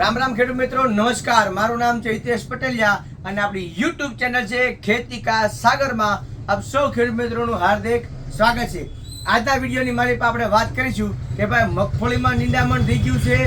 રામ રામ ખેડૂત મિત્રો, નમસ્કાર. મારું નામ છે હિતેશ પટેલિયા અને આપણી યુટ્યુબ ચેનલ છે ખેતી કા સાગરમાં આપ સૌ ખેડૂત મિત્રોનું હાર્દિક સ્વાગત છે. આજના વિડીયોની મારી આપણે વાત કરીશું કે ભાઈ મગફળીમાં નિંદામણ થઈ ગયું છે,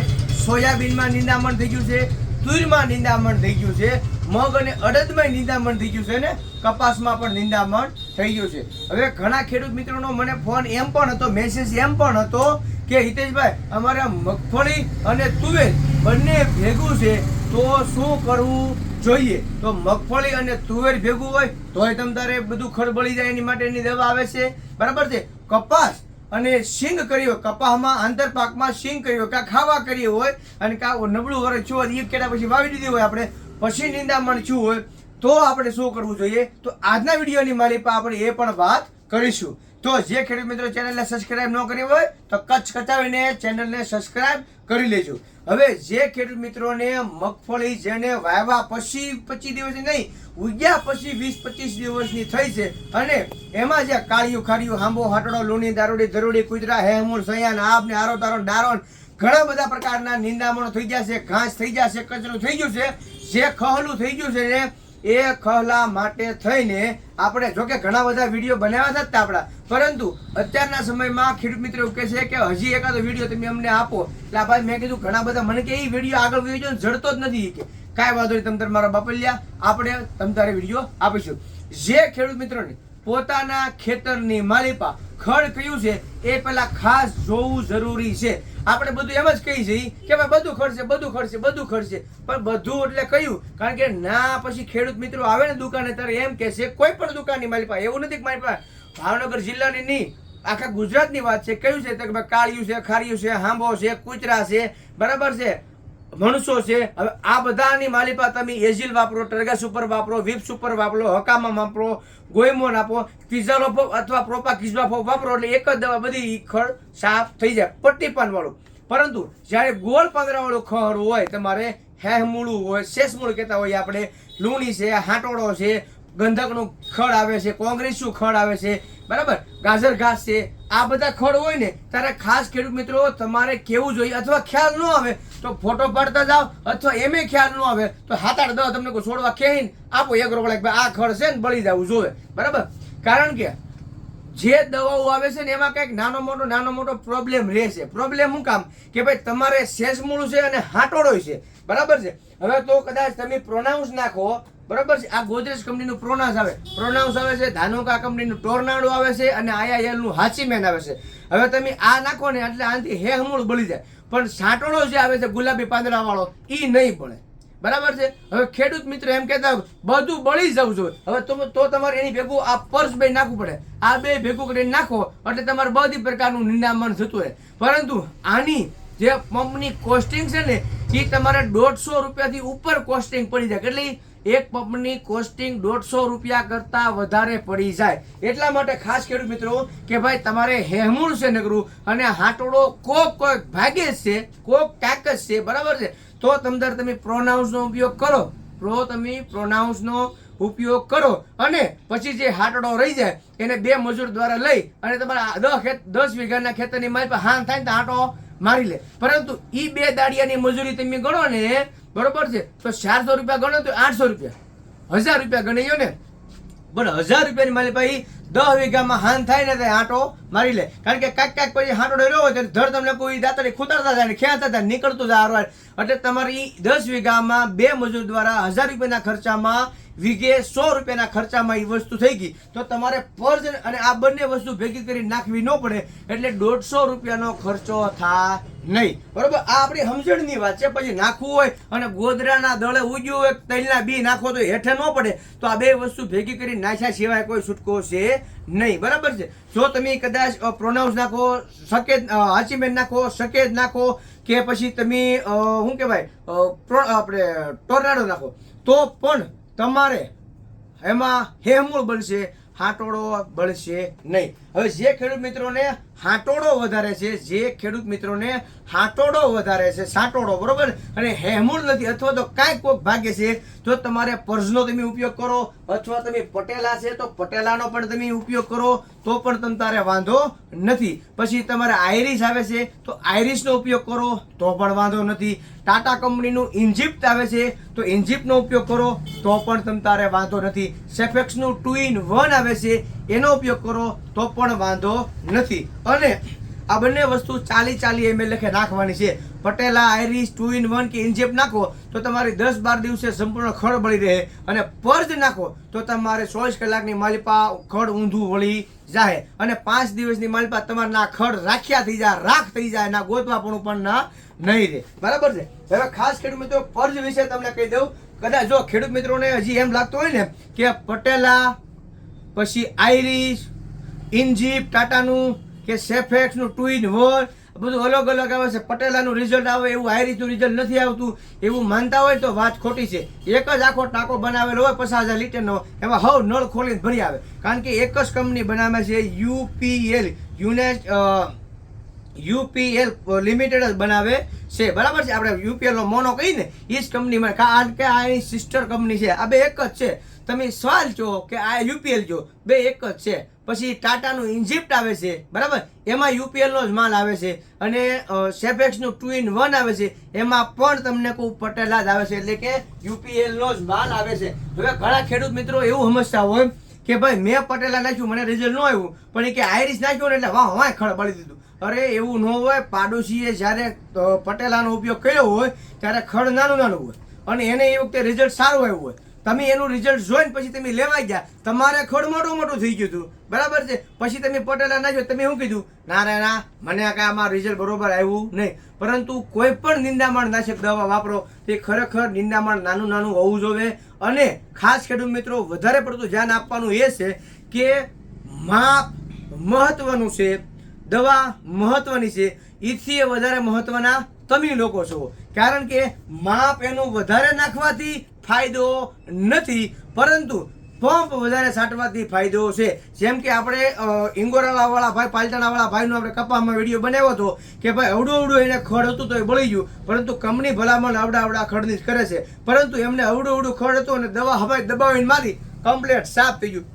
સોયાબીનમાં નિંદામણ થઈ ગયું છે તુરમાં નિંદામણ થઈ ગયું છે, મગ અને અડદમાં નિંદામણ થઈ ગયું છે ને કપાસમાં પણ નિંદામણ થઈ ગયું છે. હવે ઘણા ખેડૂત મિત્રોનો મને ફોન એમ પણ હતો મેસેજ એમ પણ હતો કે હિતેશભાઈ, અમારા મગફળી અને તુવેર બંને ભેગું છે, તો શું કરવું જોઈએ? તો મગફળી અને તુવેર ભેગું હોય, તોય તમ તારે બધું ખડબળી જાય એની માટેની દવા આવે છે. બરાબર છે? કપાસ અને સિંગ કર્યો કપાસમાં, આંતરપાકમાં સિંગ કર્યો કાં ખાવા કરી હોય, અને કાં નબળું વરસ છું હોય એ કેટા પછી વાવી દીધી હોય આપણે, પછી નિંદામણ છું હોય, તો આપણે શું કરવું જોઈએ? તો આજના વિડીયોની મારી પાસે આપણે એ પણ વાત કરીશું. તો જે ખેડૂત મિત્રો ચેનલને સબસ્ક્રાઇબ ન કરી હોય, તો કચ્છ કચાવીને ચેનલને સબસ્ક્રાઇબ કરી લેજો. હવે જે ખેડૂત મિત્રોને મગફળી જેને વાવ્યા પછી પચીસ દિવસ નહીં, ઉગ્યા પછી વીસ પચીસ દિવસની થઈ છે. અને એમાં જે કાળિયું ખાડિયું, હાંબો, હાટડો, લૂણી, દારૂડી, ધરોડી, કુતરા હેમૂળ સયાન આપ ને આરો, તારો ડારોન ઘણા બધા પ્રકારના નિંદામણો થઈ ગયા છે, ઘાસ થઈ ગયા છે, કચરું થઈ ગયું છે. જે ખહલું થઈ ગયું છે ને એ ખહલા માટે થઈને આપણે જોકે ઘણા બધા વીડિયો બનાવ્યા હતા આપણા. પરંતુ અત્યારના સમયમાં ખેડૂત મિત્રો એવું કહે છે કે હજી એકાદો વીડિયો તમે અમને આપો. એટલે આ ભાઈ મેં કીધું ઘણા બધા, મને કે એ વીડિયો આગળ વીડિયો જડતો જ નથી. કે કાંઈ વાંધો નહીં, તમ તારે મારા બાપલિયા આપણે તમ તારે વીડિયો આપીશું. જે ખેડૂત મિત્રોને પોતાના ખેતરની માલિપા ખડ કયું છે એ પેલા ખાસ જોવું જરૂરી છે. આપણે બધું એમ જ કહી છીએ કે ભાઈ બધું ખર્ચે બધું ખર્ચે બધું ખર્ચે પણ બધું એટલે કયું? કારણ કે ના, પછી ખેડૂત મિત્રો આવે ને દુકાને ત્યારે એમ કે છે, કોઈ પણ દુકાનની મારી પાસે એવું નથી કે મારી ભાવનગર જિલ્લાની નહીં, આખા ગુજરાતની વાત છે. કયું છે? તો કે ભાઈ કાળિયું છે, ખારિયું છે, હાંભો છે, કૂતરા છે, બરાબર છે. મણસો છે. હવે આ બધાની માલિપા તમે એઝિલ વાપરો ટર્ગા સુપર વાપરો વિપ સુપર વાપરો, હકામા વાપરો, ગોયમોન આપો કિઝાલોફો અથવા પ્રોપા કિઝવાફો વાપરો એટલે એક જ દવા બધી ખડ સાફ થઈ જાય, પટ્ટી પાનવાળું. પરંતુ જ્યારે ગોળ પાંદરાવાળું ખર હોય, તમારે હેહમૂળું હોય, શેષમૂળ કહેતા હોય આપણે, લૂણી છે હાટોડો છે, ગંધકનું ખડ આવે છે, કોંગ્રેસનું ખડ આવે છે, બરાબર? ગાજર ઘાસ છે, આ બધા ખડ હોય ને, ત્યારે ખાસ ખેડૂત મિત્રો, તમારે કેવું જોઈએ અથવા ખ્યાલ ન આવે તો ફોટો પાડતા જાઓ અથવા એમે ખ્યાલ ન આવે તો હાથ આઠ તમને કોઈ છોડવા કહીને આપો એક રોકડા ભાઈ આ ખડ છે ને બળી જવું જોવે. બરાબર? કારણ કે જે દવાઓ આવે છે ને એમાં કંઈક નાનો મોટો નાનો મોટો પ્રોબ્લેમ રહેશે. પ્રોબ્લેમ શું કામ? કે ભાઈ તમારે શેષમૂળું છે અને હાટોડો છે. બરાબર છે? હવે તો કદાચ તમે પ્રોનાઉન્સ નાખો બરાબર છે? આ ગોદરેજ કંપનીનું પ્રોનાઉન્સ આવે. પ્રોનાઉન્સ આવે છે, ધાનુકા કંપનીનું ટોર્નાડો આવે છે અને આઈઆઈએલનું હાચીમેન આવે છે. હવે તમે આ નાખો ને એટલે આનાથી હેહમૂળ બળી જાય. પણ સાંટોળો જે આવે છે ગુલાબી પાંદડાવાળો એ નહીં બળે. બરાબર છે? હવે ખેડૂત મિત્ર એમ કહેતા બધું બળી જવું જોઈએ. હવે તો તો તમારે એની ભેગું આ પર્સ બે નાખવું પડે. આ બે ભેગું કરીને નાખો એટલે તમારે બધી પ્રકારનું નિંદામણ થતું રહે. પરંતુ આની જે પંપની કોસ્ટિંગ છે ને એ તમારે દોઢસો રૂપિયાથી ઉપર કોસ્ટિંગ પડી જાય. એટલે એક પંપની કોસ્ટિંગ દોઢસો રૂપિયા કરતાં વધારે પડી જાય. એટલા માટે ખાસ ખેડૂત મિત્રો કે ભાઈ, તમારે હેમૂળ છે નગરું અને હાટોડો કોક કોઈક ભાગે છે, કોક કાક જ છે, બરાબર છે? તો તમદાર તમે પ્રોનાઉન્સનો ઉપયોગ કરો. પ્રો તમે પ્રોનાઉન્સનો ઉપયોગ કરો. અને પછી જે હાટડો રહી જાય, એને બે મજૂર દ્વારા લઈ અને તમારા દસ ખેત, દસ વીઘાના ખેતરની માલ પર હાન થાય ને તો હાટો મારી લે. પરંતુ એ બે દાડિયાની મજૂરી તમે ગણો ને, બરોબર છે? તો ચારસો રૂપિયા ગણો તો આઠસો રૂપિયા. હજાર રૂપિયા ગણાયો ને. પણ હજાર રૂપિયાની મારી ભાઈ દસ વીઘામાં હાન થાય ને ત્યાં આંટો મારી લે. કારણ કે કાંઈક કાંઈક પછી હાંટો રહ્યો હોય તો ધર તમને કોઈ દાતરે ખૂતરતા જાય ને ખેંચતા જાય નીકળતું જાય એટલે તમારી દસ વીઘામાં બે મજૂર દ્વારા હજાર રૂપિયાના ખર્ચામાં વીઘે સો રૂપિયાના ખર્ચામાં એ વસ્તુ થઈ ગઈ. તો તમારે પર અને આ બંને વસ્તુ ભેગી કરી નાખવી ન પડે, એટલે દોઢસો રૂપિયાનો ખર્ચો થાય નહીં. બરોબર? આ આપણી સમજણની વાત છે. પછી નાખવું હોય અને ગોદરાના દળે ઉગ્યું હોય, તલના બી નાખો તો હેઠે ન પડે. તો આ બે વસ્તુ ભેગી કરી નાખ્યા સિવાય કોઈ છૂટકો છે નહીં. બરાબર છે? જો તમે કદાચ પ્રોનાઉન્સ નાખો સકેજ હાચીમેન નાખો સકેજ નાખો કે પછી તમે શું કહેવાય આપણે ટોર્નાડો નાખો. તો પણ તમારે એમાં હેમૂળ બનશે હાટોડો બળશે નહીં. હવે જે ખેડૂત મિત્રોને હાટોડો વધારે છે. જે ખેડૂત મિત્રોને હાટોડો વધારે છે, સાટોડો, બરોબર? અને હેમૂળ નથી, અથવા તો કાંઈક કોઈક ભાગે છે તો તમારે પર્ઝનો તમે ઉપયોગ કરો, અથવા તમે પટેલા છે, તો પટેલાનો પણ તમે ઉપયોગ કરો, તો પણ તમ તારે વાંધો નથી. પછી તમારે આઈરિસ આવે છે, તો આઈરિસનો ઉપયોગ કરો, તો પણ વાંધો નથી. ટાટા કંપનીનું ઇન્જિપ્ટ આવે છે, તો ઇન્જિપ્ટનો ઉપયોગ કરો, તો પણ તમ તારે વાંધો નથી. સેફેક્સનું ટુ ઇન વન આવે છે એનો ઉપયોગ કરો તો પણ વાંધો નથી. અને આ બંને વસ્તુ ચાલી ચાલી એમ લખે નાખવાની છે. પટેલા આઈરિસ ટુ ઇન વન કે ઇન્જેપ નાખો તો તમારી દસ બાર દિવસે સંપૂર્ણ ખડ બળી રહે અને પર્જ નાખો તો તમારે ચોવીસ કલાકની માલિપા ખડ ઊંધું વળી જાય અને પાંચ દિવસની માલિપા તમારે ના ખડ રાખ્યા થઈ જાય, રાખ થઈ જાય ના ગોતવાપણું પણ ના નહીં રહે. બરાબર છે? હવે ખાસ ખેડૂત મિત્રો પર્જ વિશે તમને કહી દઉં. કદાચ જો ખેડૂત મિત્રોને હજી એમ લાગતું હોય ને કે પટેલા પછી આઈરિશ ઇન્જીપ, ટાટાનું કે સેફેક્સનું ટુ ઇન વન બધું અલગ અલગ આવે છે. પટેલાનું રિઝલ્ટ આવે, એવું આઈરિશનું રિઝલ્ટ નથી આવતું. એવું માનતા હોય તો વાત ખોટી છે. એક જ આખો ટાંકો બનાવેલો હોય પચાસ હજાર લીટરનો, એમાં હવ નળ ખોલીને ભરી આવે. કારણ કે એક જ કંપની બનાવે છે યુપીએલ યુનેટ યુપીએલ લિમિટેડ જ બનાવે છે. બરાબર છે? આપણે યુપીએલ નો મોનો કહીને એ જ કંપનીમાં કારણ કે આ સિસ્ટર કંપની છે. આ બે એક જ છે. તમે સવાલ છો કે આ યુપીએલ જો, બે એક જ છે. પછી ટાટાનું ઇન્જિપ્ટ આવે છે. બરાબર? એમાં યુપીએલનો જ માલ આવે છે. અને સેફેક્સનું ટુ ઇન વન આવે છે. એમાં પણ તમને કોઈ પટેલા જ આવે છે. એટલે કે યુપીએલનો જ માલ આવે છે. હવે ઘણા ખેડૂત મિત્રો એવું સમજતા હોય કે ભાઈ મેં પટેલા નાખ્યું, મને રિઝલ્ટ ન આવ્યું. પણ એ કે આઈરિસ નાખ્યું ને એટલે વાહ વાહ ખડ બળી દીધું. અરે, એવું ન હોય. પાડોશીએ જ્યારે પટેલાનો ઉપયોગ કર્યો હોય, ત્યારે ખડ નાનું નાનું હોય. અને એને એ વખતે રિઝલ્ટ સારું આવ્યું હોય. તમે એનું રિઝલ્ટ જોઈને પછી તમે લેવાઈ ગયા. તમારે ખડ મોટું મોટું થઈ ગયું હતું. બરાબર છે? પછી તમે પટેલા નાખ્યો તમે શું કીધું? ના રે ના, મને આ કાંઈ આમાં રિઝલ્ટ બરોબર આવ્યું નહીં. પરંતુ કોઈ પણ નિંદામણ નાશક દવા વાપરો. તે ખરેખર નિંદામણ નાનું નાનું હોવું જોવે અને ખાસ ખેડૂત મિત્રો, વધારે પડતું ધ્યાન આપવાનું એ છે કે માપ મહત્વનું છે. દવા મહત્વની છે. ઈથી વધારે મહત્વના તમે લોકો છો. કારણ કે માપ એનું વધારે નાખવાથી ફાયદો નથી. પરંતુ પંપ વધારે છાંટવાથી ફાયદો છે. જેમ કે આપણે ઇંગોરાલાવાળા ભાઈ, પાલતાણાવાળા ભાઈનો આપણે કપામાં વીડિયો બનાવ્યો હતો કે ભાઈ અવડું અવડું એને ખડ હતું તો એ બળી ગયું. પરંતુ કંપની ભલામણ અવડા અવડા ખડની જ કરે છે. પરંતુ એમને અવડું અવડું ખડ હતું અને દવા હવાઈ દબાવીને મારી, કમ્પ્લેટ સાફ થઈ ગયું.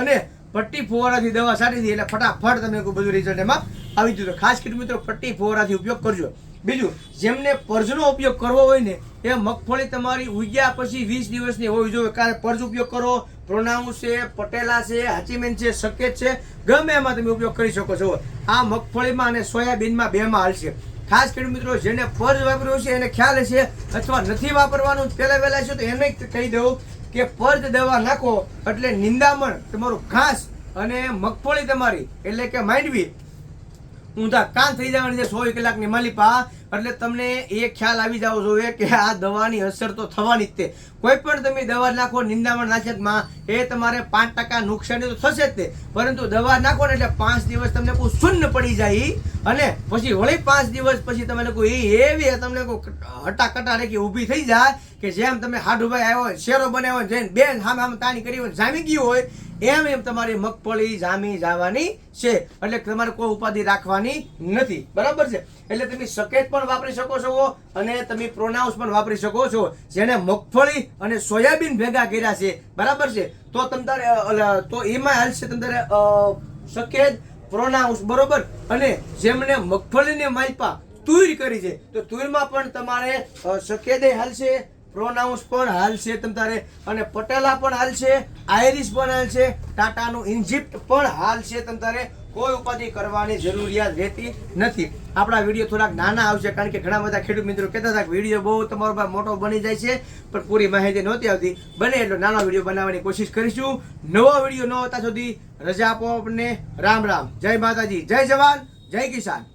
અને પટ્ટી ફુવારાથી દવા છાંટી દીધી એટલે ફટાફટ તમે બધું રિઝલ્ટ એમાં આવી જતું ખાસ કરીને મિત્રો, પટ્ટી ફુવારાથી ઉપયોગ કરજો. બીજું, જેમને પર્જનો ઉપયોગ કરવો હોય ને, એ મગફળી તમારી ઉગ્યા પછી વીસ દિવસની હોવી જોઈએ. કારણ પર્જ ઉપયોગ કરો પ્રોનાઉન્સ છે, પટેલા છે, હાચીમેન છે, સકેત છે, ગમે એમાં તમે ઉપયોગ કરી શકો છો. આ મગફળીમાં અને સોયાબીનમાં બેમાં હાલશે ખાસ કરીને મિત્રો, જેને પર્જ વાપર્યો છે, એને ખ્યાલ હશે અથવા નથી વાપરવાનું, પહેલા વહેલા છે તો એને કહી દઉં. કે પર્જ દવા નાખો એટલે નિંદામણ તમારું ઘાસ અને મગફળી તમારી. એટલે કે માંડવી. ઊંધા કાન થઈ જવાની છે સો કલાકની માલિપા. એટલે તમને એ ખ્યાલ આવી જાવ જોઈએ કે આ દવાની અસર તો થવાની જ તે. કોઈ પણ તમે દવા નાખો, નિંદામણ નાશકમાં એ તમારે પાંચ ટકા નુકસાની તો થશે જ તે. પરંતુ દવા નાખો ને એટલે પાંચ દિવસ તમને કોઈ શૂન્ય પડી જાય. અને પછી વળી પાંચ દિવસ પછી તમને કોઈ એવી તમને કોઈ હટાકટા રેખી ઊભી થઈ જાય કે જેમ તમે હાડુભાઈ આવ્યો શેરો બનાવ્યો જઈને બેન સામે આમ તાણી કરી હોય, જામી ગયું હોય એમ એમ તમારી મગફળી જામી જવાની છે. એટલે તમારે કોઈ ઉપાધિ રાખવાની નથી. બરાબર છે? એટલે તમે સકેત પણ વાપરી શકો છો અને તમે પ્રોનાઉન્સ પણ વાપરી શકો છો. જેને મગફળી અને સોયાબીન ભેગા કર્યા છે. બરાબર છે? તો તમ તારે તો એમાં હાલશે તમારે સકેત પ્રોનાઉન્સ બરોબર? અને જેમને મગફળીને માલપા તુર કરી છે. તો તુરમાં પણ તમારે સકેદે હાલશે પ્રોનાઉન્સ પણ હાલશે તમ તારે. અને પટેલા પણ હાલ છે, આયરિશ પણ હાલ છે, ટાટાનું ઇન્જિપ્ટ પણ હાલશે તમ તારે. કોઈ ઉપાધિ કરવાની જરૂરિયાત રહેતી નથી. આપણા વીડિયો થોડાક નાના આવશે કારણ કે ઘણા બધા ખેડૂત મિત્રો કહેતા હતા કે વીડિયો બહુ તમારો ભાઈ મોટો બની જાય છે, પણ પૂરી માહિતી નહોતી આવતી. બને એટલો નાનો વીડિયો બનાવવાની કોશિશ કરીશું. નવો વીડિયો ન હોતા સુધી રજા આપો આપણને રામ રામ. જય માતાજી. જય જવાન. જય કિસાન.